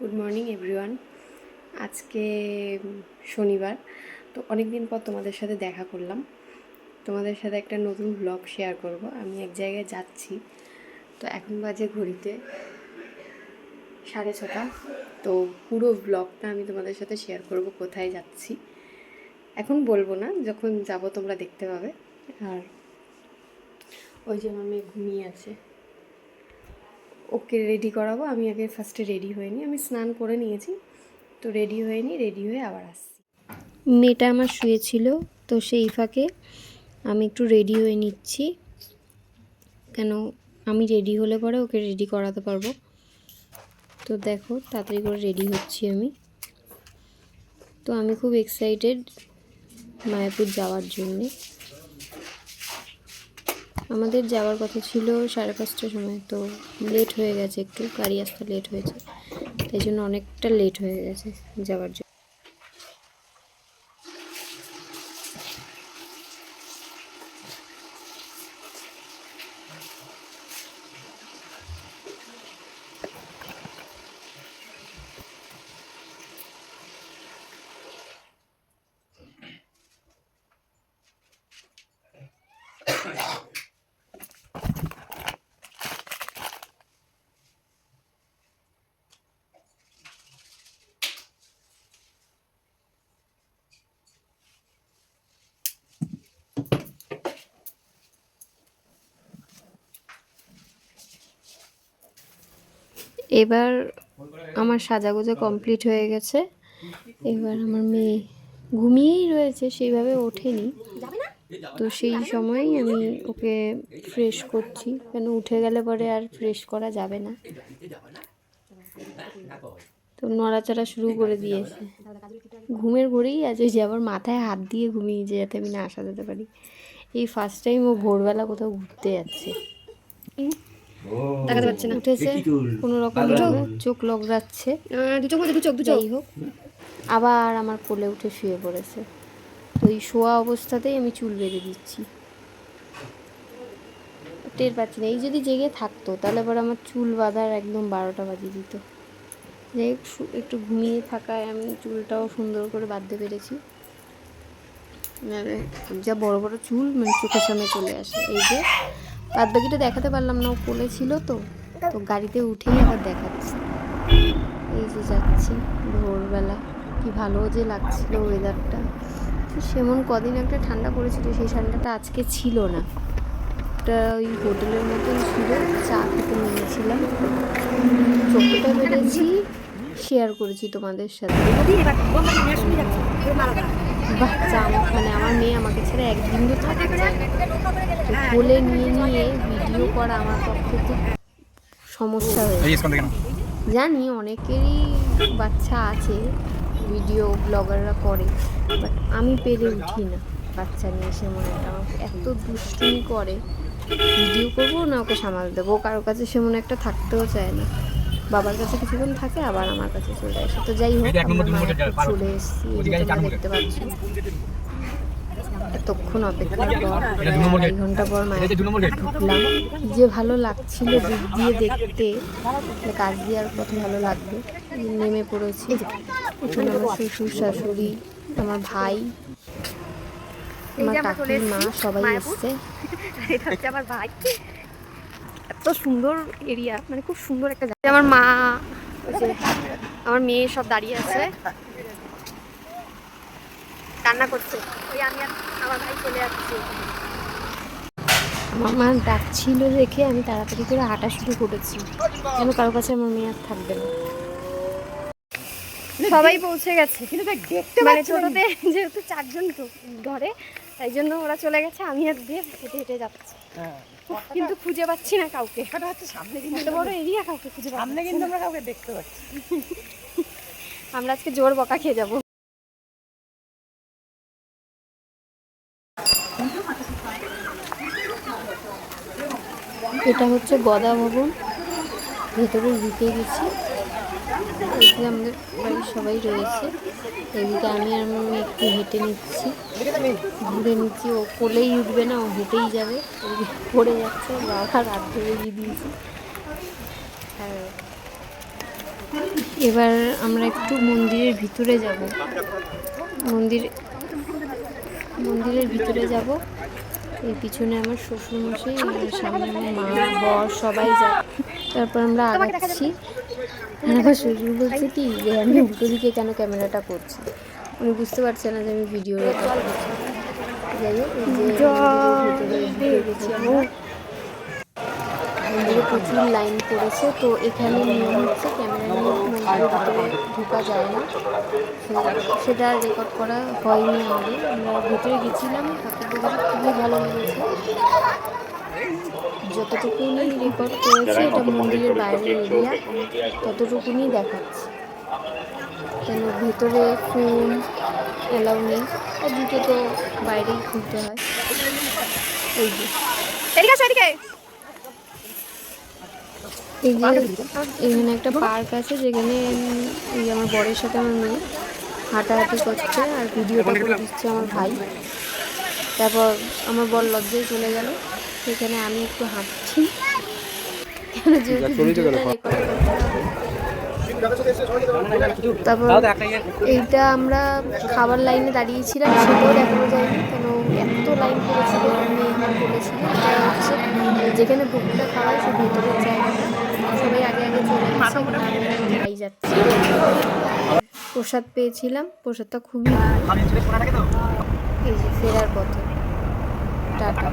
Good morning everyone আজকে শনিবার, তো অনেক দিন পর তোমাদের সাথে দেখা করলাম। তোমাদের সাথে একটা নতুন ব্লগ শেয়ার করব। আমি এক জায়গায় যাচ্ছি, তো এখন বাজে ঘড়িতে সাড়ে ছটা। তো পুরো ব্লগটা আমি তোমাদের সাথে শেয়ার করব, কোথায় যাচ্ছি। এখন বলব না, যখন যাব তোমরা দেখতে পাবে। আর ওই যে আমি ঘুমিয়ে আছে। ওকে রেডি করাবো। আমি আগে ফার্স্টে রেডি হয়ে নিই। আমি স্নান করে নিয়েছি। তো রেডি হয়ে নিই রেডি হয়ে আবার আসছি। মেয়েটা আমার শুয়েছিল, তো সেই ফাঁকে আমি একটু রেডি হয়ে নিচ্ছি। কেন, আমি রেডি হলে পরে ওকে রেডি করাতে পারব। তো দেখো, তাড়াতাড়ি করে রেডি হচ্ছি আমি। তো আমি খুব এক্সাইটেড মায়াপুর যাওয়ার জন্যে। আমাদের যাওয়ার কথা ছিল সাড়ে পাঁচটার সময়, তো লেট হয়ে গেছে একটু, গাড়ি আসতে লেট হয়েছে। তাই জন্য অনেকটা লেট হয়ে গেছে যাওয়ার জন্য। এবার আমার সাজাগোজা কমপ্লিট হয়ে গেছে। এবার আমার মেয়ে ঘুমিয়েই রয়েছে, সেইভাবে ওঠেনি। তো সেই সময়ই আমি ওকে ফ্রেশ করছি। কেন উঠে গেলে পরে আর ফ্রেশ করা যাবে না। তো নড়াচড়া শুরু করে দিয়েছে। ঘুমের ঘরেই আছে যে আবার মাথায় হাত দিয়ে ঘুমিয়ে যে যাতে আমি না আসা যেতে পারি। এই ফার্স্ট টাইম ও ভোরবেলা কোথাও ঘুরতে যাচ্ছে। দেখাতে পারছে না। উঠেছে। কোনো রকম চোখ লগড়াচ্ছে দু চোখ দু চোখ দু যাই হোক আবার আমার কোলে উঠে শুয়ে পড়েছে। তো এই শোয়া অবস্থাতেই আমি চুল বেঁধে দিচ্ছি। টের পাচ্ছি না। এই যদি জেগে থাকতো তাহলে পরে আমার চুল বাঁধার একদম বারোটা বাজিয়ে দিত। যাই হোক একটু ঘুমিয়ে থাকায় আমি চুলটাও সুন্দর করে বাঁধতে পেরেছি। যা বড় বড় চুল মানে চোখের সামনে চলে আসে। এই যে বাদ বাকিটা দেখাতে পারলাম না, ও কোলে ছিল তো তো গাড়িতে উঠেই আবার দেখাচ্ছি। এই যে যাচ্ছি ভোরবেলা, কি ভালো যে লাগছিল ওয়েদারটা সেমন কদিন একটা ঠান্ডা পড়েছিল, সেই ঠান্ডাটা আজকে ছিল না। একটা ওই হোটেলের মতন ছিল, চা খেতে নিয়েছিলাম। চোখটা বেড়েছি শেয়ার করেছি তোমাদের সাথে। বাচ্চা আমার মানে আমার মেয়ে আমাকে ছেড়ে একদিন তো তো কোলে নিয়ে নিয়ে ভিডিও করা আমার পক্ষে খুব সমস্যা হয়ে জানি অনেকেরই বাচ্চা আছে ভিডিও ব্লগাররা করে বাট আমি পেরে উঠি না বাচ্চা নিয়ে সেমন একটা আমাকে এত দুষ্টুমি করে ভিডিও করব না ওকে সামাল দেবো। কারোর কাছে সেমন একটা থাকতেও চায় না। বাবার কাছে কিছুক্ষণ থাকে আবার আমার কাছে চলে আসে। তো যাই হোক। চলে এসেছি। দেখতে পাচ্ছ। এতক্ষণ অপেক্ষার পর আড়াই ঘণ্টা পর মায়ের। ঢুকলাম। যে ভালো লাগছিল দিক দিয়ে দেখতে কাজ দিয়ে আর কত ভালো লাগবে। নেমে পড়েছি। এখানে আমার শ্বশুর শাশুড়ি আমার ভাই আমার কাকি মা সবাই এসছে। এটা হচ্ছে আমার ভাই। এত সুন্দর এরিয়া মানে খুব সুন্দর একটা জায়গা। আমার মা আমার মেয়ে সব দাঁড়িয়ে আছে। কান্না করছে। ওই আমি আমার ভাই চলে যাচ্ছি আমার মা ডাকছিল দেখে আমি তাড়াতাড়ি করে হাঁটা শুরু করেছি। কেন কারও কাছে আমার মেয়ে আর থাকবে না। সবাই পৌঁছে গেছে। মানে টোটোতে যেহেতু চারজন তো- ধরে তাই জন্য ওরা চলে গেছে আমি আর দিয়ে হেঁটে হেঁটে যাচ্ছি। কিন্তু খুঁজে পাচ্ছি না কাউকে। হচ্ছে সামনে এত বড় এরিয়া কাউকে খুঁজে পাচ্ছি সামনে কিন্তু আমরা কাউকে দেখতে পাচ্ছি আমরা আজকে জোর বকা খেয়ে যাব। এটা হচ্ছে গদা ভবন। ভেতরে ঢুকে গেছি। এদিকে আমাদের বাড়ির সবাই রয়েছে। এদিকে আমি আর আমার একটু হেঁটে নিচ্ছি। ঘুরে নিচ্ছি। ও কোলেই উঠবে না, ও হেঁটেই যাবে। পড়ে যাচ্ছে, বাবা রাত ধরে দিয়েছি। এবার আমরা একটু মন্দিরের ভিতরে যাব। মন্দির মন্দিরের ভিতরে যাব। এই পিছনে আমার শ্বশুরমশাই আর সামনে আমার মা বর সবাই যায় তারপর আমরা আগাচ্ছি। আমার শ্বশুর বলছে কি যে আমি উল্টো দিকে কেন ক্যামেরাটা করছি? উনি বুঝতে পারছে না যে আমি ভিডিও রেকর্ড করছি যাই হোক এই যে মন্দিরের ভিতরে ঢুকে গেছি আমরা মন্দিরে প্রচুর লাইন পড়েছে। তো এখানে নিয়ম হচ্ছে ক্যামেরা নিয়ে মন্দিরের ভিতরে ঢোকা যায় না। সেটা রেকর্ড করা হয়নি আমাদের আমরা ভিতরে গেছিলাম ঠাকুর খুবই ভালো লেগেছে। যতটুকুনি রেকর্ড করেছি, এটা মন্দিরের বাইরের এরিয়া ততটুকুনি দেখাচ্ছে। কেন ভিতরে ফোন অ্যালাউ নেই? আর দুটো তো বাইরেই খুলতে হয়। এই যে। এদিকে এদিকে। এই যে এখানে একটা পার্ক আছে যেখানে এই আমার বরের সাথে আমার মেয়ে হাঁটাহাঁটি করছে আর ভিডিওটা করে দিচ্ছে আমার ভাই। তারপর আমার বর লজ্জায় চলে গেল। সেখানে আমি একটু হাঁটছি। তারপর এইটা আমরা খাবার লাইনে দাঁড়িয়েছিলাম সেটাও দেখানো যায়নি। কেন এত লাইন পড়েছিল বলেছিল যেখানে ভোগটা খাওয়া সে ভেতরের জায়গাটা। যাচ্ছি। প্রসাদ পেয়েছিলাম প্রসাদটা খুবই ভালো। এই যে ফেরার পথে। টাটা